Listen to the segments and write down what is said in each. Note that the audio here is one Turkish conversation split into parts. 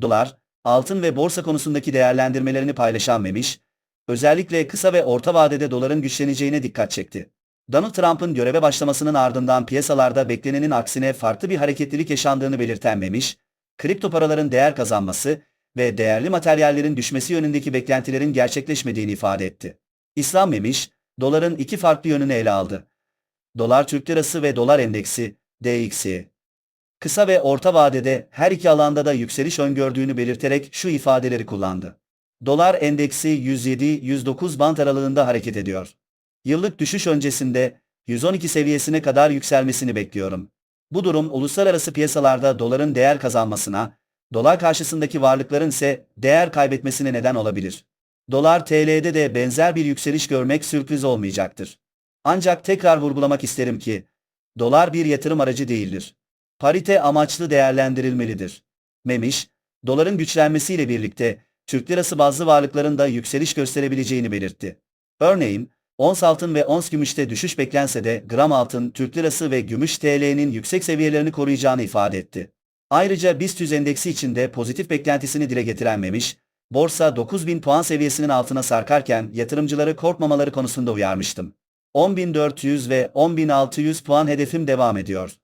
Dolar, altın ve borsa konusundaki değerlendirmelerini paylaşan Memiş, özellikle kısa ve orta vadede doların güçleneceğine dikkat çekti. Donald Trump'ın göreve başlamasının ardından piyasalarda beklenenin aksine farklı bir hareketlilik yaşandığını belirten Memiş, kripto paraların değer kazanması ve değerli materyallerin düşmesi yönündeki beklentilerin gerçekleşmediğini ifade etti. İslam Memiş, doların iki farklı yönünü ele aldı. Dolar Türk Lirası ve Dolar Endeksi, DXY. Kısa ve orta vadede her iki alanda da yükseliş öngördüğünü belirterek şu ifadeleri kullandı. Dolar endeksi 107-109 band aralığında hareket ediyor. Yıllık düşüş öncesinde 112 seviyesine kadar yükselmesini bekliyorum. Bu durum uluslararası piyasalarda doların değer kazanmasına, dolar karşısındaki varlıkların ise değer kaybetmesine neden olabilir. Dolar TL'de de benzer bir yükseliş görmek sürpriz olmayacaktır. Ancak tekrar vurgulamak isterim ki, dolar bir yatırım aracı değildir. Parite amaçlı değerlendirilmelidir. Memiş, doların güçlenmesiyle birlikte Türk lirası bazlı varlıkların da yükseliş gösterebileceğini belirtti. Örneğin, ons altın ve ons gümüşte düşüş beklense de gram altın, Türk lirası ve gümüş TL'nin yüksek seviyelerini koruyacağını ifade etti. Ayrıca BIST 100 endeksi içinde pozitif beklentisini dile getiren Memiş, borsa 9000 puan seviyesinin altına sarkarken yatırımcıları korkmamaları konusunda uyarmıştım. 10.400 ve 10.600 puan hedefim devam ediyor.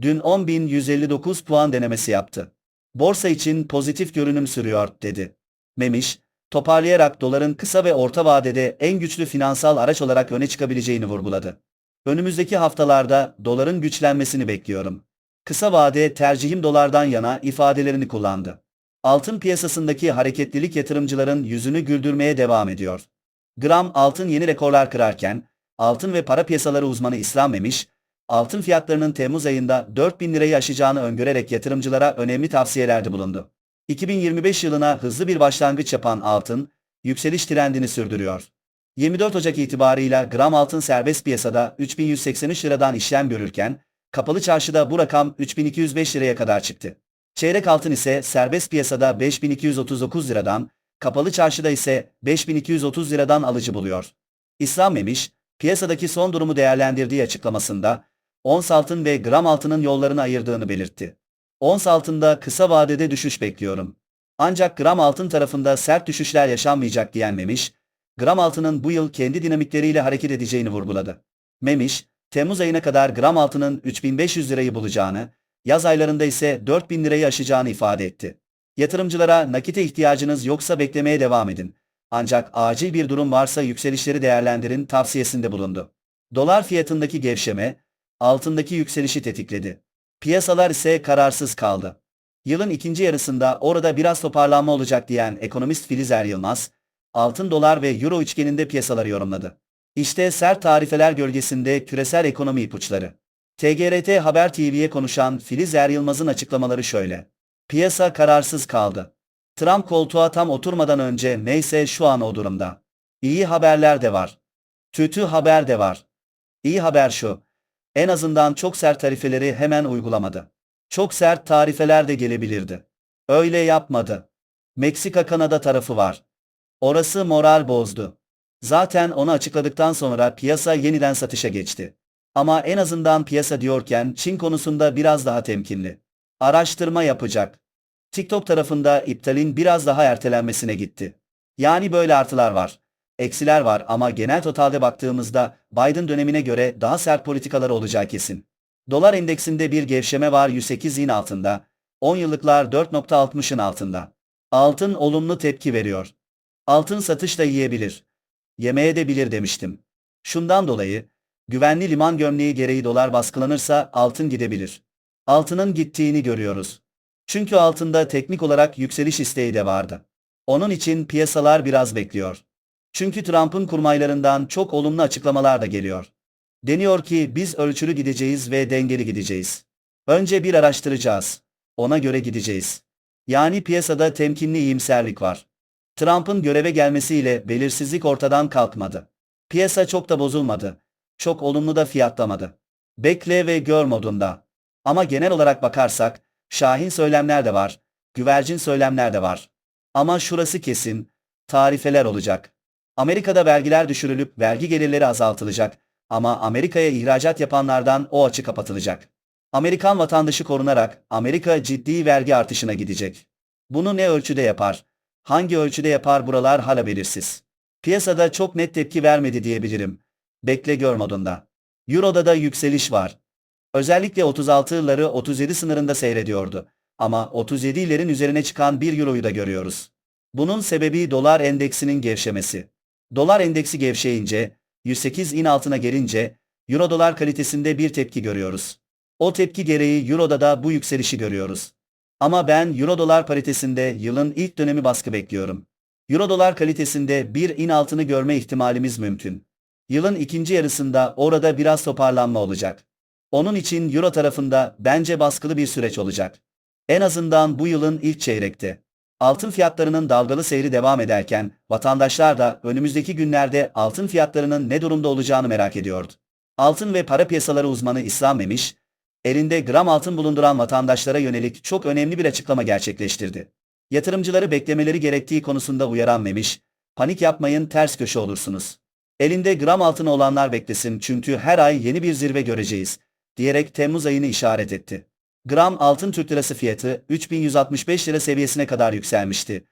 Dün 10.159 puan denemesi yaptı. Borsa için pozitif görünüm sürüyor, dedi. Memiş, toparlayarak doların kısa ve orta vadede en güçlü finansal araç olarak öne çıkabileceğini vurguladı. Önümüzdeki haftalarda doların güçlenmesini bekliyorum. Kısa vade tercihim dolardan yana ifadelerini kullandı. Altın piyasasındaki hareketlilik yatırımcıların yüzünü güldürmeye devam ediyor. Gram altın yeni rekorlar kırarken, altın ve para piyasaları uzmanı İslam Memiş, altın fiyatlarının Temmuz ayında 4000 lirayı aşacağını öngörerek yatırımcılara önemli tavsiyelerde bulundu. 2025 yılına hızlı bir başlangıç yapan altın, yükseliş trendini sürdürüyor. 24 Ocak itibarıyla gram altın serbest piyasada 3183 liradan işlem görürken, kapalı çarşıda bu rakam 3205 liraya kadar çıktı. Çeyrek altın ise serbest piyasada 5239 liradan, kapalı çarşıda ise 5230 liradan alıcı buluyor. İslam Memiş, piyasadaki son durumu değerlendirdiği açıklamasında, ons altın ve gram altının yollarını ayırdığını belirtti. Ons altında kısa vadede düşüş bekliyorum. Ancak gram altın tarafında sert düşüşler yaşanmayacak diyen Memiş, gram altının bu yıl kendi dinamikleriyle hareket edeceğini vurguladı. Memiş, Temmuz ayına kadar gram altının 3500 lirayı bulacağını, yaz aylarında ise 4000 lirayı aşacağını ifade etti. Yatırımcılara nakite ihtiyacınız yoksa beklemeye devam edin. Ancak acil bir durum varsa yükselişleri değerlendirin tavsiyesinde bulundu. Dolar fiyatındaki gevşeme, altındaki yükselişi tetikledi. Piyasalar ise kararsız kaldı. Yılın ikinci yarısında orada biraz toparlanma olacak diyen ekonomist Filiz Er Yılmaz, altın dolar ve euro üçgeninde piyasaları yorumladı. İşte sert tarifeler gölgesinde küresel ekonomi ipuçları. TGRT Haber TV'ye konuşan Filiz Er Yılmaz'ın açıklamaları şöyle. Piyasa kararsız kaldı. Trump koltuğa tam oturmadan önce neyse şu an o durumda. İyi haberler de var. Kötü haber de var. İyi haber şu. En azından çok sert tarifeleri hemen uygulamadı. Çok sert tarifeler de gelebilirdi. Öyle yapmadı. Meksika-Kanada tarafı var. Orası moral bozdu. Zaten onu açıkladıktan sonra piyasa yeniden satışa geçti. Ama en azından piyasa diyorken Çin konusunda biraz daha temkinli. Araştırma yapacak. TikTok tarafında iptalin biraz daha ertelenmesine gitti. Yani böyle artılar var. Eksiler var ama genel totalde baktığımızda Biden dönemine göre daha sert politikalar olacağı kesin. Dolar endeksinde bir gevşeme var 108'in altında, 10 yıllıklar 4.60'ın altında. Altın olumlu tepki veriyor. Altın satış da yiyebilir. Yemeye de bilir demiştim. Şundan dolayı, güvenli liman gömleği gereği dolar baskılanırsa altın gidebilir. Altının gittiğini görüyoruz. Çünkü altında teknik olarak yükseliş isteği de vardı. Onun için piyasalar biraz bekliyor. Çünkü Trump'ın kurmaylarından çok olumlu açıklamalar da geliyor. Deniyor ki biz ölçülü gideceğiz ve dengeli gideceğiz. Önce bir araştıracağız. Ona göre gideceğiz. Yani piyasada temkinli iyimserlik var. Trump'ın göreve gelmesiyle belirsizlik ortadan kalkmadı. Piyasa çok da bozulmadı. Çok olumlu da fiyatlamadı. Bekle ve gör modunda. Ama genel olarak bakarsak, şahin söylemler de var, güvercin söylemler de var. Ama şurası kesin, tarifeler olacak. Amerika'da vergiler düşürülüp vergi gelirleri azaltılacak ama Amerika'ya ihracat yapanlardan o açı kapatılacak. Amerikan vatandaşı korunarak Amerika ciddi vergi artışına gidecek. Bunu ne ölçüde yapar? Hangi ölçüde yapar buralar hala belirsiz. Piyasada çok net tepki vermedi diyebilirim. Bekle gör modunda. Euro'da da yükseliş var. Özellikle 36'ları 37 sınırında seyrediyordu. Ama 37'lerin üzerine çıkan bir Euro'yu da görüyoruz. Bunun sebebi dolar endeksinin gevşemesi. Dolar endeksi gevşeyince, 108 in altına gelince, Euro dolar kalitesinde bir tepki görüyoruz. O tepki gereği Euro'da da bu yükselişi görüyoruz. Ama ben Euro dolar paritesinde yılın ilk dönemi baskı bekliyorum. Euro dolar kalitesinde bir in altını görme ihtimalimiz mümkün. Yılın ikinci yarısında orada biraz toparlanma olacak. Onun için Euro tarafında bence baskılı bir süreç olacak. En azından bu yılın ilk çeyrekte. Altın fiyatlarının dalgalı seyri devam ederken vatandaşlar da önümüzdeki günlerde altın fiyatlarının ne durumda olacağını merak ediyordu. Altın ve para piyasaları uzmanı İslam Memiş, elinde gram altın bulunduran vatandaşlara yönelik çok önemli bir açıklama gerçekleştirdi. Yatırımcıları beklemeleri gerektiği konusunda uyaran Memiş, panik yapmayın ters köşe olursunuz. Elinde gram altın olanlar beklesin çünkü her ay yeni bir zirve göreceğiz, diyerek Temmuz ayını işaret etti. Gram altın Türk lirası fiyatı 3165 lira seviyesine kadar yükselmişti.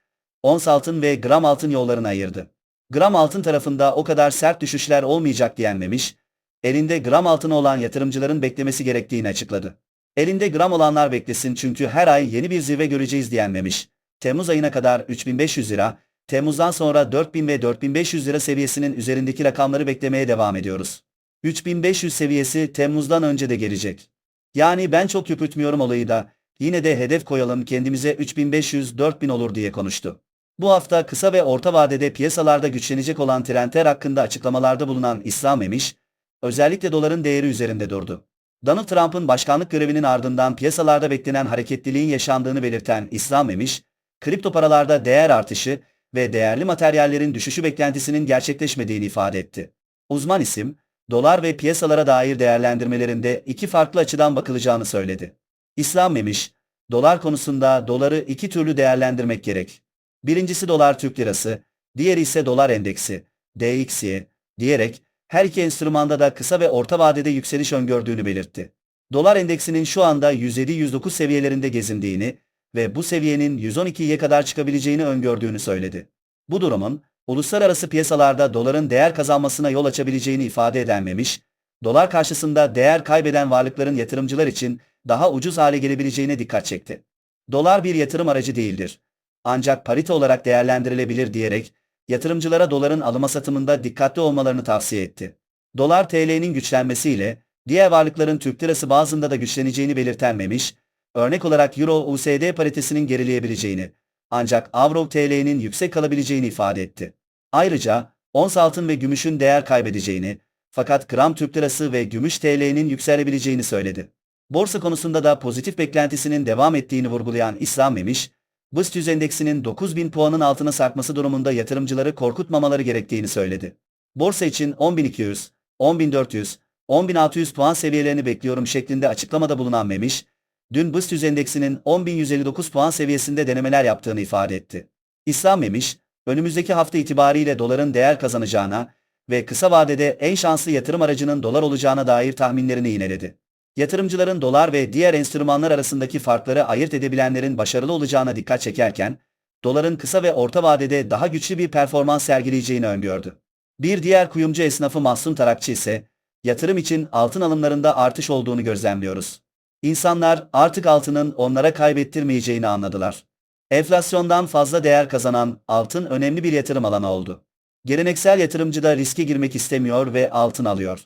Ons altın ve gram altın yollarını ayırdı. Gram altın tarafında o kadar sert düşüşler olmayacak diyenmemiş, elinde gram altın olan yatırımcıların beklemesi gerektiğini açıkladı. Elinde gram olanlar beklesin çünkü her ay yeni bir zirve göreceğiz diyenmemiş. Temmuz ayına kadar 3500 lira, Temmuz'dan sonra 4000 ve 4500 lira seviyesinin üzerindeki rakamları beklemeye devam ediyoruz. 3500 seviyesi Temmuz'dan önce de gelecek. Yani ben çok köpürtmüyorum olayı da, yine de hedef koyalım kendimize 3500-4000 olur diye konuştu. Bu hafta kısa ve orta vadede piyasalarda güçlenecek olan trendler hakkında açıklamalarda bulunan İslam Emiş, özellikle doların değeri üzerinde durdu. Donald Trump'ın başkanlık görevinin ardından piyasalarda beklenen hareketliliğin yaşandığını belirten İslam Emiş, kripto paralarda değer artışı ve değerli materyallerin düşüşü beklentisinin gerçekleşmediğini ifade etti. Uzman isim, dolar ve piyasalara dair değerlendirmelerinde iki farklı açıdan bakılacağını söyledi. İslam Memiş, dolar konusunda doları iki türlü değerlendirmek gerek. Birincisi dolar Türk lirası, diğeri ise dolar endeksi, DXY, diyerek her iki enstrümanda da kısa ve orta vadede yükseliş öngördüğünü belirtti. Dolar endeksinin şu anda 107-109 seviyelerinde gezindiğini ve bu seviyenin 112'ye kadar çıkabileceğini öngördüğünü söyledi. Bu durumun, uluslararası piyasalarda doların değer kazanmasına yol açabileceğini ifade edenmemiş, dolar karşısında değer kaybeden varlıkların yatırımcılar için daha ucuz hale gelebileceğine dikkat çekti. Dolar bir yatırım aracı değildir. Ancak parite olarak değerlendirilebilir diyerek yatırımcılara doların alıma satımında dikkatli olmalarını tavsiye etti. Dolar TL'nin güçlenmesiyle diğer varlıkların Türk lirası bazında da güçleneceğini belirtenmemiş, örnek olarak Euro USD paritesinin gerileyebileceğini, ancak Avro TL'nin yüksek kalabileceğini ifade etti. Ayrıca ons altın ve gümüşün değer kaybedeceğini, fakat gram Türk lirası ve gümüş TL'nin yükselebileceğini söyledi. Borsa konusunda da pozitif beklentisinin devam ettiğini vurgulayan İslam Memiş, BIST 100 endeksinin 9000 puanın altına sarkması durumunda yatırımcıları korkutmamaları gerektiğini söyledi. Borsa için 10200, 10400, 10600 puan seviyelerini bekliyorum şeklinde açıklamada bulunan Memiş, dün BIST 100 endeksinin 10.159 puan seviyesinde denemeler yaptığını ifade etti. İslam Memiş, önümüzdeki hafta itibariyle doların değer kazanacağına ve kısa vadede en şanslı yatırım aracının dolar olacağına dair tahminlerini yineledi. Yatırımcıların dolar ve diğer enstrümanlar arasındaki farkları ayırt edebilenlerin başarılı olacağına dikkat çekerken, doların kısa ve orta vadede daha güçlü bir performans sergileyeceğini öngördü. Bir diğer kuyumcu esnafı Mahsun Tarakçı ise, yatırım için altın alımlarında artış olduğunu gözlemliyoruz. İnsanlar artık altının onlara kaybettirmeyeceğini anladılar. Enflasyondan fazla değer kazanan altın önemli bir yatırım alanı oldu. Geleneksel yatırımcı da riske girmek istemiyor ve altın alıyor.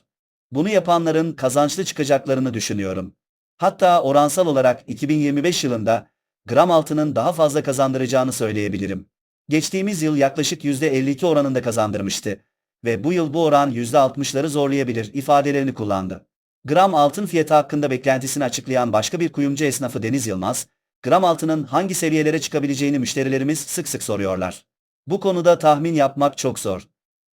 Bunu yapanların kazançlı çıkacaklarını düşünüyorum. Hatta oransal olarak 2025 yılında gram altının daha fazla kazandıracağını söyleyebilirim. Geçtiğimiz yıl yaklaşık %52 oranında kazandırmıştı ve bu yıl bu oran %60'ları zorlayabilir ifadelerini kullandı. Gram altın fiyatı hakkında beklentisini açıklayan başka bir kuyumcu esnafı Deniz Yılmaz, gram altının hangi seviyelere çıkabileceğini müşterilerimiz sık sık soruyorlar. Bu konuda tahmin yapmak çok zor.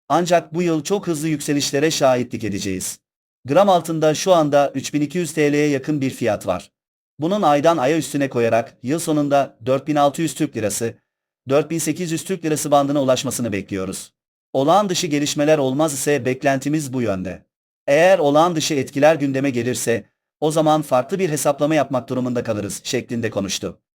Ancak bu yıl çok hızlı yükselişlere şahitlik edeceğiz. Gram altında şu anda 3200 TL'ye yakın bir fiyat var. Bunun aydan aya üstüne koyarak yıl sonunda 4600 Türk Lirası, 4800 Türk Lirası bandına ulaşmasını bekliyoruz. Olağan dışı gelişmeler olmaz ise beklentimiz bu yönde. Eğer olağan dışı etkiler gündeme gelirse, o zaman farklı bir hesaplama yapmak durumunda kalırız şeklinde konuştu.